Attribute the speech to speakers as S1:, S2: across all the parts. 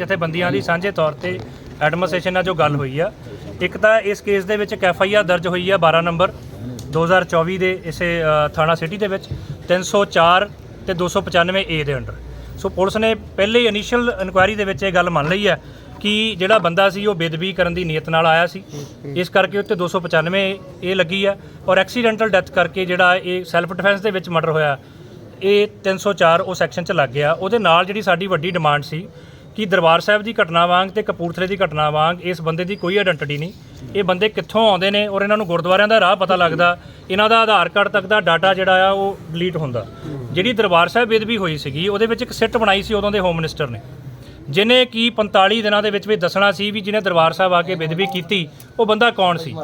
S1: ਜਥੇਬੰਦੀਆਂ ਦੀ ਸਾਂਝੇ ਤੌਰ ਤੇ ਐਡਮਿਨਿਸਟ੍ਰੇਸ਼ਨ ਨਾਲ ਜੋ ਗੱਲ ਹੋਈ ਆ, ਇੱਕ ਤਾਂ ਇਸ ਕੇਸ ਦੇ ਵਿੱਚ ਇੱਕ ਐਫ ਆਈ ਆਰ ਦਰਜ ਹੋਈ ਆ 12 ਨੰਬਰ 2024 ਦੇ ਇਸੇ ਥਾਣਾ ਸਿਟੀ ਦੇ ਵਿੱਚ 304 ਤੇ 295 ਏ ਦੇ ਅੰਡਰ। ਸੋ ਪੁਲਿਸ ਨੇ ਪਹਿਲੇ ਇਨੀਸ਼ੀਅਲ ਇਨਕੁਆਇਰੀ ਦੇ ਵਿੱਚ ਇਹ ਗੱਲ ਮੰਨ ਲਈ ਹੈ ਕਿ ਜਿਹੜਾ ਬੰਦਾ ਸੀ ਉਹ ਬੇਦਬੀ ਕਰਨ ਦੀ ਨੀਅਤ ਨਾਲ ਆਇਆ ਸੀ। ਇਸ ਕਰਕੇ ਉੱਤੇ 295 ਇਹ ਲੱਗੀ ਆ ਔਰ ਐਕਸੀਡੈਂਟਲ ਡੈਥ ਕਰਕੇ ਜਿਹੜਾ ਇਹ ਸੈਲਫ ਡਿਫੈਂਸ ਦੇ ਵਿੱਚ ਮਰਡਰ ਹੋਇਆ, ਇਹ 304 ਉਹ ਸੈਕਸ਼ਨ ਚ ਲੱਗ ਗਿਆ। ਉਹਦੇ ਨਾਲ ਜਿਹੜੀ ਸਾਡੀ ਵੱਡੀ ਡਿਮਾਂਡ ਸੀ ਕਿ ਦਰਬਾਰ ਸਾਹਿਬ ਦੀ ਘਟਨਾ ਵਾਂਗ ਤੇ ਕਪੂਰਥਲੇ ਦੀ ਘਟਨਾ ਵਾਂਗ ਇਸ ਬੰਦੇ ਦੀ ਕੋਈ ਆਇਡੈਂਟੀਟੀ ਨਹੀਂ। ਇਹ ਬੰਦੇ ਕਿੱਥੋਂ ਆਉਂਦੇ ਨੇ ਔਰ ਇਹਨਾਂ ਨੂੰ ਗੁਰਦੁਆਰਿਆਂ ਦਾ ਰਾਹ ਪਤਾ ਲੱਗਦਾ, ਇਹਨਾਂ ਦਾ ਆਧਾਰ ਕਾਰਡ ਤੱਕ ਦਾ ਡਾਟਾ ਜਿਹੜਾ ਆ ਉਹ ਡਿਲੀਟ ਹੁੰਦਾ। ਜਿਹੜੀ ਦਰਬਾਰ ਸਾਹਿਬ ਬੇਦਬੀ ਹੋਈ ਸੀਗੀ, ਉਹਦੇ ਵਿੱਚ ਇੱਕ ਸਿੱਟ ਬਣਾਈ ਸੀ ਉਦੋਂ ਦੇ ਹੋਮ ਮਿਨਿਸਟਰ ਨੇ। ਜਿਨੇ ਕੀ 45 ਦਿਨਾਂ ਦੇ ਵਿੱਚ ਵੀ ਦੱਸਣਾ ਸੀ ਵੀ ਜਿਹਨੇ ਦਰਬਾਰ ਸਾਹਿਬ ਆ ਕੇ ਬੇਦਬੀ ਕੀਤੀ, ਉਹ ਬੰਦਾ ਕੌਣ ਸੀ?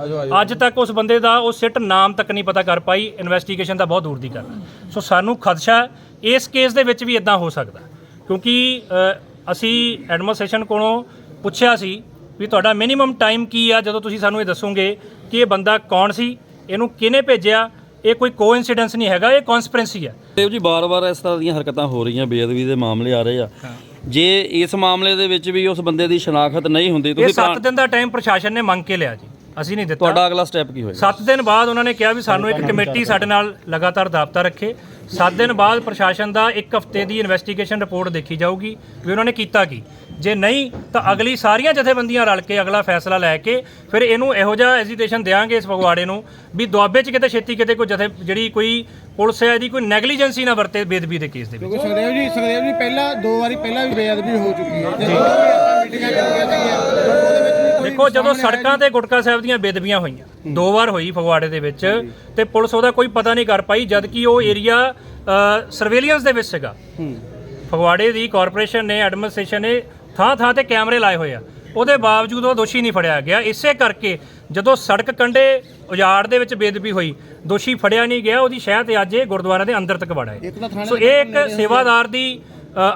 S1: ਅੱਜ ਤੱਕ ਉਸ ਬੰਦੇ ਦਾ ਉਹ ਸਿੱਟ ਨਾਮ ਤੱਕ ਨਹੀਂ ਪਤਾ ਕਰ ਪਾਈ ਇਨਵੈਸਟੀਗੇਸ਼ਨ ਦਾ ਬਹੁਤ ਦੂਰ ਦੀ ਗੱਲ ਸੋ ਸਾਨੂੰ ਖਦਸ਼ਾ ਇਸ ਕੇਸ ਦੇ ਵਿੱਚ ਵੀ ਇਦਾਂ ਹੋ ਸਕਦਾ। ਕਿਉਂਕਿ ਅਸੀਂ ਐਡਮਿਨਿਸਟ੍ਰੇਸ਼ਨ ਕੋਲੋਂ ਪੁੱਛਿਆ ਸੀ ਵੀ ਤੁਹਾਡਾ ਮਿਨੀਮਮ ਟਾਈਮ ਕੀ ਆ? ਜਦੋਂ ਤੁਸੀਂ ਸਾਨੂੰ ਇਹ ਦੱਸੋਗੇ ਕਿ ਇਹ ਬੰਦਾ ਕੌਣ ਸੀ? ਇਹਨੂੰ ਕਿਹਨੇ ਭੇਜਿਆ? ਇਹ ਕੋਈ ਕੋਇਨਸੀਡੈਂਸ ਨਹੀਂ ਹੈਗਾ ਇਹ ਕਨਸਪੀਰੈਂਸੀ ਹੈ
S2: ਦੇਵ ਜੀ ਬਾਰ-ਬਾਰ ਇਸ ਤਰ੍ਹਾਂ ਦੀਆਂ ਹਰਕਤਾਂ ਹੋ ਰਹੀਆਂ ਬੇਅਦਬੀ ਦੇ ਮਾਮਲੇ ਆ ਰਹੇ ਆ। ਜੇ ਇਸ ਮਾਮਲੇ ਦੇ ਵਿੱਚ ਵੀ ਉਸ ਬੰਦੇ ਦੀ ਸ਼ਨਾਖਤ ਨਹੀਂ ਹੁੰਦੀ ਤੁਸੀਂ
S1: 7 ਦਿਨ ਦਾ ਟਾਈਮ ਪ੍ਰਸ਼ਾਸਨ ਨੇ ਮੰਗ ਕੇ ਲਿਆ ਜੀ। ਅਸੀਂ ਨਹੀਂ ਦਿੱਤਾ।
S2: ਤੁਹਾਡਾ ਅਗਲਾ ਸਟੈਪ ਕੀ ਹੋਏਗਾ?
S1: 7 ਦਿਨ ਬਾਅਦ ਉਹਨਾਂ ਨੇ ਕਿਹਾ ਵੀ ਸਾਨੂੰ ਇੱਕ ਕਮੇਟੀ ਸਾਡੇ ਨਾਲ ਲਗਾਤਾਰ ਦਾਬਤਾ ਰੱਖੇ। 7 ਦਿਨ ਬਾਅਦ ਪ੍ਰਸ਼ਾਸਨ ਦਾ ਇੱਕ ਹਫ਼ਤੇ ਦੀ ਇਨਵੈਸਟੀਗੇਸ਼ਨ ਰਿਪੋਰਟ ਦੇਖੀ ਜਾਊਗੀ ਵੀ ਉਹਨਾਂ ਨੇ ਕੀਤਾ ਕੀ। ਜੇ ਨਹੀਂ ਤਾਂ ਅਗਲੀ ਸਾਰੀਆਂ ਜਥੇਬੰਦੀਆਂ ਰਲ ਕੇ ਅਗਲਾ ਫੈਸਲਾ ਲੈ ਕੇ ਫਿਰ ਇਹਨੂੰ ਇਹੋ ਜਿਹਾ ਐਜੀਟੇਸ਼ਨ ਦੇਾਂਗੇ ਇਸ ਫਗਵਾੜੇ ਨੂੰ ਵੀ ਦੁਆਬੇ 'ਚ ਕਿਤੇ ਛੇਤੀ ਕਿਤੇ ਕੋਈ ਜਥੇ ਜਿਹੜੀ ਕੋਈ ਪੁਲਿਸ ਹੈ ਇਹਦੀ ਕੋਈ ਨੈਗਲੀਜੈਂਸੀ ਨਾ ਵਰਤੇ ਬੇਦਬੀ ਦੇ ਕੇਸ ਦੇ ਵਿੱਚ।
S3: ਕਿਉਂਕਿ ਸੁਖਦੇਵ ਜੀ ਸੁਖਦੇਵ ਜੀ ਪਹਿਲਾਂ ਦੋ ਵਾਰੀ ਪਹਿਲਾਂ ਵੀ ਬੇਅਦਬੀ ਹੋ ਚੁੱਕੀ ਹੈ। ਜਦੋਂ ਵੀ ਆਪਾਂ ਮੀਟਿੰਗਾਂ ਵੀ ਕੋਈ
S1: ਦੇਖੋ ਜਦੋਂ ਸੜਕਾਂ ਤੇ ਗੁਟਕਾ ਸਾਹਿਬ ਦੀਆਂ ਬੇਦਬੀਆਂ ਹੋਈਆਂ ਦੋ ਵਾਰ ਹੋਈ ਫਗਵਾੜੇ ਦੇ ਵਿੱਚ ਤੇ ਪੁਲਿਸ ਉਹਦਾ ਕੋਈ ਪਤਾ ਨਹੀਂ ਕਰ ਪਾਈ ਜਦ ਕਿ ਉਹ ਏਰੀਆ ਸਰਵੇਲੀਅੰਸ ਦੇ ਵਿੱਚ ਸੀਗਾ। ਫਗਵਾੜੇ ਦੀ ਕਾਰਪੋਰੇਸ਼ਨ ਨੇ ਐਡਮਿਨਿਸਟ੍ਰੇਸ਼ਨ ਨੇ ਥਾਂ ਥਾਂ ਤੇ ਕੈਮਰੇ ਲਾਏ ਹੋਏ ਆ। ਉਹਦੇ ਬਾਵਜੂਦ ਉਹ ਦੋਸ਼ੀ ਨਹੀਂ ਫੜਿਆ ਗਿਆ। ਇਸੇ ਕਰਕੇ ਜਦੋਂ ਸੜਕ ਕੰਢੇ ਉਜਾੜ ਦੇ ਵਿੱਚ ਬੇਦਬੀ ਹੋਈ ਦੋਸ਼ੀ ਫੜਿਆ ਨਹੀਂ ਗਿਆ ਉਹਦੀ ਸ਼ਹਿ ਤੇ ਅੱਜ ਇਹ ਗੁਰਦੁਆਰਿਆਂ ਦੇ ਅੰਦਰ ਤੱਕ ਵੜਾ ਹੈ ਸੋ ਇਹ ਇੱਕ ਸੇਵਾਦਾਰ ਦੀ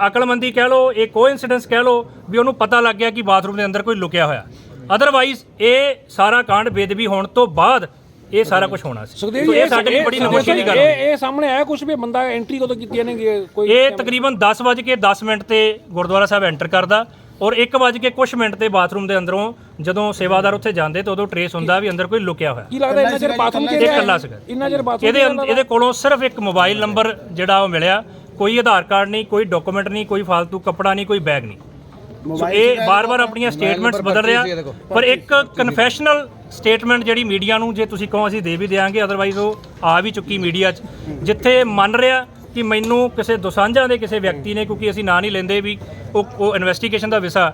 S1: ਅਕਲਮੰਦੀ ਕਹਿ ਲਓ ਇਹ ਕੋਇਨਸੀਡੈਂਸ ਕਹਿ ਲਓ ਵੀ ਉਹਨੂੰ ਪਤਾ ਲੱਗ ਗਿਆ ਕਿ ਬਾਥਰੂਮ ਦੇ ਅੰਦਰ ਕੋਈ ਲੁਕਿਆ ਹੋਇਆ। ਅਦਰਵਾਈਜ਼ ਇਹ ਸਾਰਾ ਕਾਂਡ ਬੇਦਬੀ ਹੋਣ ਤੋਂ ਬਾਅਦ ਇਹ ਸਾਰਾ ਕੁਝ ਹੋਣਾ ਸੀ।
S4: ਸੁਖਦੇਵ ਜੀ
S1: ਇਹ ਸਾਡੇ ਲਈ ਬੜੀ ਨਮੋਸ਼ੀ ਦੀ ਗੱਲ ਹੈ
S4: ਇਹ ਇਹ ਸਾਹਮਣੇ ਆਇਆ ਕੁਝ ਵੀ ਬੰਦਾ ਐਂਟਰੀ ਕਦੋਂ ਕੀਤੀ ਇਹਨੇ ਕੋਈ
S1: ਇਹ ਤਕਰੀਬਨ 10 ਵਜੇ ਕੇ 10 ਮਿੰਟ ਤੇ ਗੁਰਦੁਆਰਾ ਸਾਹਿਬ ਐਂਟਰ ਕਰਦਾ ਔਰ 1 ਵਜੇ ਕੇ ਕੁਝ ਮਿੰਟ ਤੇ ਬਾਥਰੂਮ ਦੇ ਅੰਦਰੋਂ ਜਦੋਂ ਸੇਵਾਦਾਰ ਉੱਥੇ ਜਾਂਦੇ ਤਾਂ ਉਦੋਂ ਟਰੇਸ ਹੁੰਦਾ ਵੀ ਅੰਦਰ ਕੋਈ ਲੁਕਿਆ ਹੋਇਆ।
S4: ਕੀ ਲੱਗਦਾ ਇੰਨਾ ਚਿਰ ਬਾਥਰੂਮ ਚ
S1: ਇਹ ਇਕੱਲਾ ਸੀਗਾ।
S4: ਇੰਨਾ ਚਿਰ ਬਾਥਰੂਮ
S1: ਇਹਦੇ ਅੰਦ- ਇਹਦੇ ਕੋਲੋਂ ਸਿਰਫ ਇੱਕ ਮੋਬਾਈਲ ਨੰਬਰ ਜਿਹੜਾ ਉਹ ਮਿਲਿਆ ਕੋਈ ਆਧਾਰ ਕਾਰਡ ਨਹੀਂ ਕੋਈ ਡਾਕੂਮੈਂਟ ਨਹੀਂ ਕੋਈ ਫालतू ਕੱਪੜਾ ਨਹੀਂ ਕੋਈ ਬੈਗ ਨਹੀਂ। ਸੋ ਇਹ ਬਾਰ-ਬਾਰ ਆਪਣੀਆਂ ਸਟੇਟਮੈਂਟਸ ਬਦਲ ਰਿਹਾ ਪਰ ਇੱਕ ਕਨਫੈਸ਼ਨਲ ਸਟੇਟਮੈਂਟ ਜਿਹੜੀ ਮੀਡੀਆ ਨੂੰ ਜੇ ਤੁਸੀਂ ਕਹੋ ਅਸੀਂ ਦੇ ਵੀ ਦੇਾਂਗੇ ਅਦਰਵਾਈਜ਼ ਉਹ ਆ ਵੀ ਚੁੱਕੀ ਮੀਡੀਆ 'ਚ। ਜਿੱਥੇ ਮੰਨ ਰਿਹਾ ਕਿ ਮੈਨੂੰ ਕਿਸੇ ਦੁਸਾਂਝਾਂ ਦੇ ਕਿਸੇ ਵਿਅਕਤੀ ਨੇ ਕਿਉਂਕਿ ਅਸੀਂ ਨਾਂ ਨਹੀਂ ਲੈਂਦੇ ਵੀ ਉਹ ਉਹ ਇਨਵੈਸਟੀਗੇਸ਼ਨ ਦਾ ਵਿਸਾ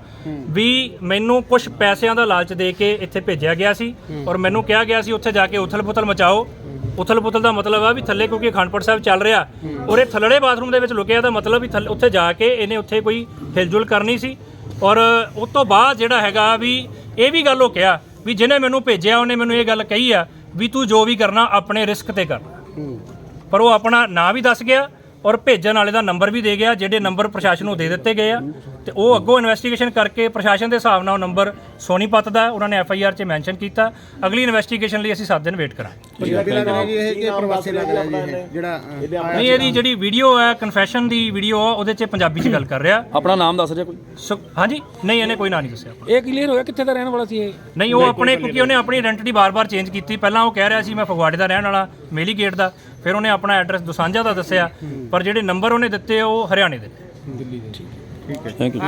S1: ਵੀ ਮੈਨੂੰ ਕੁਝ ਪੈਸਿਆਂ ਦਾ ਲਾਲਚ ਦੇ ਕੇ ਇੱਥੇ ਭੇਜਿਆ ਗਿਆ ਸੀ ਔਰ ਮੈਨੂੰ ਕਿਹਾ ਗਿਆ ਸੀ ਉੱਥੇ ਜਾ ਕੇ ਉਥਲ-ਪੁਥਲ ਮਚਾਓ। ਉਥਲ-ਪੁਥਲ ਦਾ ਮਤਲਬ ਆ ਵੀ ਥੱਲੇ ਕਿਉਂਕਿ ਅਖੰਡਪੁਰ ਸਾਹਿਬ ਚੱਲ ਰਿਹਾ ਔਰ ਇਹ ਥੱਲੜੇ ਬਾਥਰੂਮ ਦੇ ਵਿੱਚ ਲੁਕਿਆ ਦਾ ਮਤਲਬ ਵੀ ਥੱਲੇ ਉੱਥੇ ਜਾ ਕੇ ਇਹਨੇ ਉੱਥੇ ਕੋਈ ਹਿਲਜੁਲ ਕਰਨੀ ਸੀ। ਔਰ ਉਸ ਤੋਂ ਬਾਅਦ ਜਿਹੜਾ ਹੈਗਾ ਵੀ ਇਹ ਵੀ ਗੱਲ ਉਹ ਕਿਹਾ ਵੀ ਜਿਹਨੇ ਮੈਨੂੰ ਭੇਜਿਆ ਉਹਨੇ ਮੈਨੂੰ ਇਹ ਗੱਲ ਕਹੀ ਆ ਵੀ ਤੂੰ ਜੋ ਵੀ ਕਰਨਾ ਆਪਣੇ ਰਿਸਕ ਤੇ ਕਰਨਾ ਪਰ ਉਹ ਆਪਣਾ ਨਾਂ ਵੀ ਦੱਸ ਗਿਆ ਔਰ ਭੇਜਣ ਵਾਲੇ ਦਾ ਨੰਬਰ ਵੀ ਦੇ ਗਿਆ ਜਿਹੜੇ ਨੰਬਰ ਪ੍ਰਸ਼ਾਸਨ ਨੂੰ ਦੇ ਦਿੱਤੇ ਗਏ ਆ। ਤੇ ਉਹ ਅੱਗੋਂ ਇਨਵੈਸਟੀਗੇਸ਼ਨ ਕਰਕੇ ਪ੍ਰਸ਼ਾਸਨ ਦੇ ਹਿਸਾਬ ਨਾਲ ਉਹ ਨੰਬਰ ਸੋਨੀਪਤ ਦਾ ਉਹਨਾਂ ਨੇ ਐਫ ਆਈ ਆਰ 'ਚ ਮੈਂਸ਼ਨ ਕੀਤਾ। ਅਗਲੀ ਇਨਵੈਸਟੀਗੇਸ਼ਨ ਲਈ ਅਸੀਂ 7 ਦਿਨ ਵੇਟ ਕਰਾਂਗੇ।
S3: ਪੰਜਾਬੀ ਲੱਗ ਰਿਹਾ ਜੀ ਇਹ ਕਿ ਪ੍ਰਵਾਸੀ ਲੱਗ ਰਿਹਾ ਜੀ ਇਹ? ਜਿਹੜਾ ਅ,
S1: ਨਹੀਂ ਇਹਦੀ ਜਿਹੜੀ ਵੀਡੀਓ ਹੈ ਕਨਫੈਸ਼ਨ ਦੀ ਵੀਡੀਓ ਆ ਉਹਦੇ 'ਚ ਪੰਜਾਬੀ 'ਚ ਗੱਲ ਕਰ ਰਿਹਾ।
S2: ਆਪਣਾ ਨਾਮ ਦੱਸ ਰਿਹਾ ਕੋਈ।
S1: ਸੋ ਹਾਂਜੀ? ਨਹੀਂ ਇਹਨੇ ਕੋਈ ਨਾਂ ਨਹੀਂ ਦੱਸਿਆ
S4: ਇਹ ਕਲੀਅਰ ਹੋਇਆ? ਕਿੱਥੇ ਦਾ ਰਹਿਣ ਵਾਲਾ ਸੀ ਇਹ?
S1: ਨਹੀਂ ਉਹ ਆਪਣੇ ਕਿਉਂਕਿ ਉਹਨੇ ਆਪਣੀ ਆਇਡੈਂਟੀ ਬਾਰ-ਬਾਰ ਚੇਂਜ ਕੀਤੀ। ਪਹਿਲਾਂ ਉਹ ਕਹਿ ਰਿਹਾ ਸੀ ਮੈਂ ਫਗਵਾੜੇ ਦਾ ਰਹਿਣ ਵਾਲਾ ਮੇਲੀ ਗੇਟ ਦਾ। ਫਿਰ ਉਹਨੇ ਆਪਣਾ ਐਡਰੈਸ ਦੁਸਾਂਝਾ ਦਾ ਦੱਸਿਆ। ਪਰ ਜਿਹੜੇ ਨੰਬਰ ਉਹਨੇ ਦਿੱਤੇ ਉਹ ਹਰਿਆਣੇ ਦੇ ਨੇ।
S2: ठीक है थैंक यू